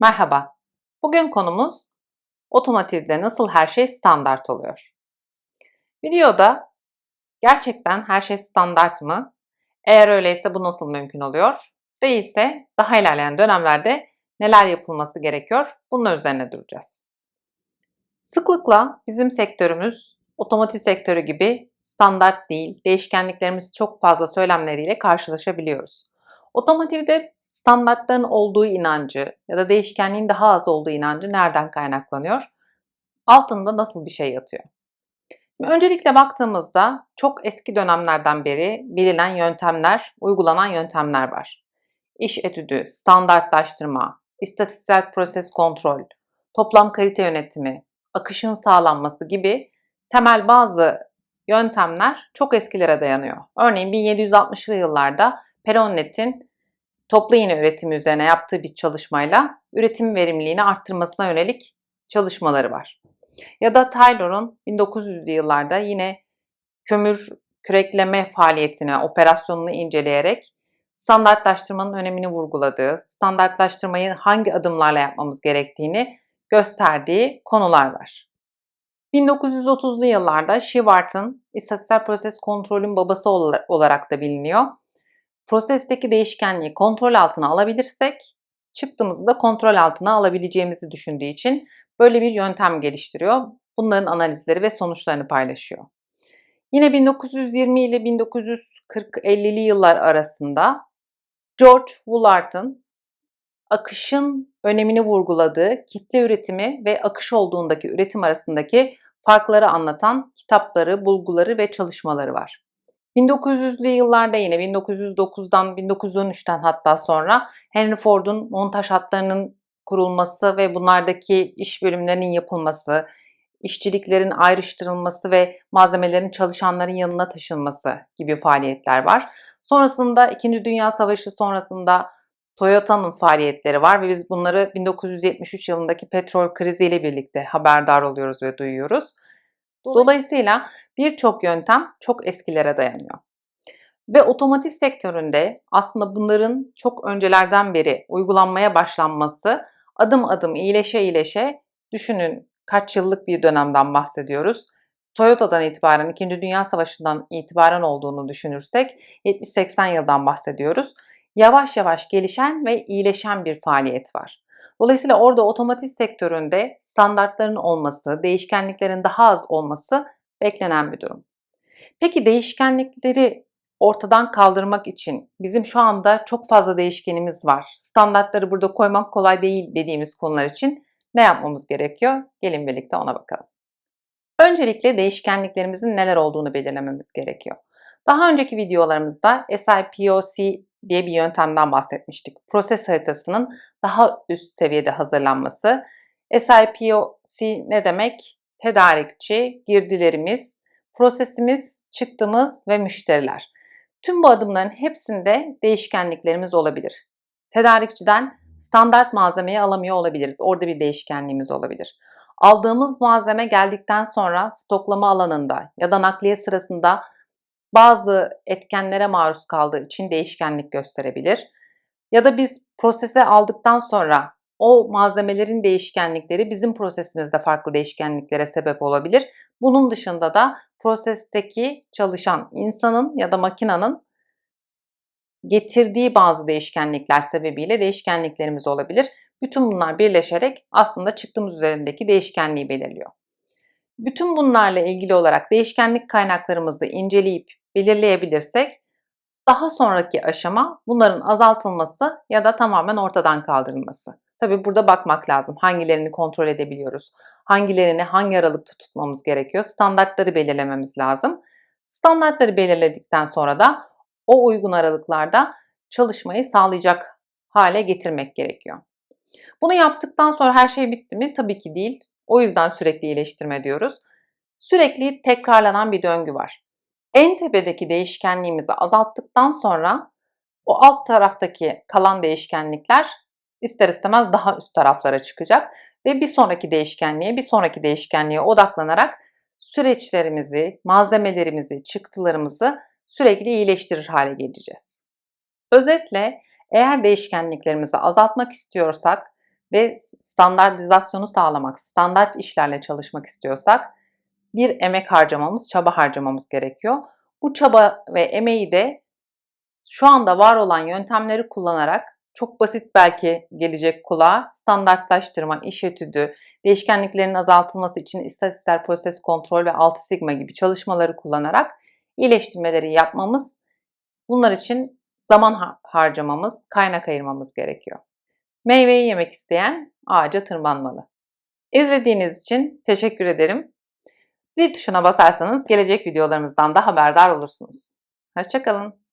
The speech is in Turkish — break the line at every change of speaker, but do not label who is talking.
Merhaba. Bugün konumuz otomotivde nasıl her şey standart oluyor? Videoda gerçekten her şey standart mı? Eğer öyleyse bu nasıl mümkün oluyor? Değilse daha ilerleyen dönemlerde neler yapılması gerekiyor? Bunun üzerine duracağız. Sıklıkla bizim sektörümüz otomotiv sektörü gibi standart değil, değişkenliklerimiz çok fazla söylemleriyle karşılaşabiliyoruz. Otomotivde standartların olduğu inancı ya da değişkenliğin daha az olduğu inancı nereden kaynaklanıyor? Altında nasıl bir şey yatıyor? Öncelikle baktığımızda çok eski dönemlerden beri bilinen yöntemler, uygulanan yöntemler var. İş etüdü, standartlaştırma, istatistiksel proses kontrol, toplam kalite yönetimi, akışın sağlanması gibi temel bazı yöntemler çok eskilere dayanıyor. Örneğin 1760'lı yıllarda Peronnet'in toplu iğne üretimi üzerine yaptığı bir çalışmayla üretim verimliliğini arttırmasına yönelik çalışmaları var. Ya da Taylor'un 1900'lü yıllarda yine kömür kürekleme faaliyetini, operasyonunu inceleyerek standartlaştırmanın önemini vurguladığı, standartlaştırmayı hangi adımlarla yapmamız gerektiğini gösterdiği konular var. 1930'lu yıllarda Shivart'ın istatistiksel proses kontrolün babası olarak da biliniyor prosesteki değişkenliği kontrol altına alabilirsek çıktığımızı da kontrol altına alabileceğimizi düşündüğü için böyle bir yöntem geliştiriyor. Bunların analizleri ve sonuçlarını paylaşıyor. Yine 1920 ile 1940-50'li yıllar arasında George Woolart'ın akışın önemini vurguladığı kitle üretimi ve akış olduğundaki üretim arasındaki farkları anlatan kitapları, bulguları ve çalışmaları var. 1900'lü yıllarda yine 1909'dan 1913'ten hatta sonra Henry Ford'un montaj hatlarının kurulması ve bunlardaki iş bölümlerinin yapılması, işçiliklerin ayrıştırılması ve malzemelerin çalışanların yanına taşınması gibi faaliyetler var. Sonrasında 2. Dünya Savaşı sonrasında Toyota'nın faaliyetleri var ve biz bunları 1973 yılındaki petrol kriziyle birlikte haberdar oluyoruz ve duyuyoruz. Dolayısıyla birçok yöntem çok eskilere dayanıyor. Ve otomotiv sektöründe aslında bunların çok öncelerden beri uygulanmaya başlanması adım adım iyileşe iyileşe düşünün kaç yıllık bir dönemden bahsediyoruz. Toyota'dan itibaren 2. Dünya Savaşı'ndan itibaren olduğunu düşünürsek 70-80 yıldan bahsediyoruz. Yavaş yavaş gelişen ve iyileşen bir faaliyet var. Dolayısıyla orada otomotiv sektöründe standartların olması, değişkenliklerin daha az olması beklenen bir durum. Peki değişkenlikleri ortadan kaldırmak için bizim şu anda çok fazla değişkenimiz var. Standartları burada koymak kolay değil dediğimiz konular için ne yapmamız gerekiyor? Gelin birlikte ona bakalım. Öncelikle değişkenliklerimizin neler olduğunu belirlememiz gerekiyor. Daha önceki videolarımızda SIPOC diye bir yöntemden bahsetmiştik. Proses haritasının daha üst seviyede hazırlanması. SIPOC ne demek? Tedarikçi, girdilerimiz, prosesimiz, çıktımız ve müşteriler. Tüm bu adımların hepsinde değişkenliklerimiz olabilir. Tedarikçiden standart malzemeyi alamıyor olabiliriz. Orada bir değişkenliğimiz olabilir. Aldığımız malzeme geldikten sonra stoklama alanında ya da nakliye sırasında bazı etkenlere maruz kaldığı için değişkenlik gösterebilir. Ya da biz prosese aldıktan sonra o malzemelerin değişkenlikleri bizim prosesimizde farklı değişkenliklere sebep olabilir. Bunun dışında da prosesteki çalışan insanın ya da makinanın getirdiği bazı değişkenlikler sebebiyle değişkenliklerimiz olabilir. Bütün bunlar birleşerek aslında çıktığımız üzerindeki değişkenliği belirliyor. Bütün bunlarla ilgili olarak değişkenlik kaynaklarımızı inceleyip belirleyebilirsek daha sonraki aşama bunların azaltılması ya da tamamen ortadan kaldırılması. Tabii burada bakmak lazım. Hangilerini kontrol edebiliyoruz? Hangilerini hangi aralıkta tutmamız gerekiyor? Standartları belirlememiz lazım. Standartları belirledikten sonra da o uygun aralıklarda çalışmayı sağlayacak hale getirmek gerekiyor. Bunu yaptıktan sonra her şey bitti mi? Tabii ki değil. O yüzden sürekli iyileştirme diyoruz. Sürekli tekrarlanan bir döngü var. En tepedeki değişkenliğimizi azalttıktan sonra o alt taraftaki kalan değişkenlikler ister istemez daha üst taraflara çıkacak ve bir sonraki değişkenliğe, bir sonraki değişkenliğe odaklanarak süreçlerimizi, malzemelerimizi, çıktılarımızı sürekli iyileştirir hale geleceğiz. Özetle eğer değişkenliklerimizi azaltmak istiyorsak ve standartizasyonu sağlamak, standart işlerle çalışmak istiyorsak bir emek harcamamız, çaba harcamamız gerekiyor. Bu çaba ve emeği de şu anda var olan yöntemleri kullanarak çok basit belki gelecek kulağa standartlaştırma, iş etüdü, değişkenliklerin azaltılması için istatistikler, proses kontrol ve 6 sigma gibi çalışmaları kullanarak iyileştirmeleri yapmamız, bunlar için zaman harcamamız, kaynak ayırmamız gerekiyor. Meyveyi yemek isteyen ağaca tırmanmalı. İzlediğiniz için teşekkür ederim. Zil tuşuna basarsanız gelecek videolarımızdan da haberdar olursunuz. Hoşçakalın.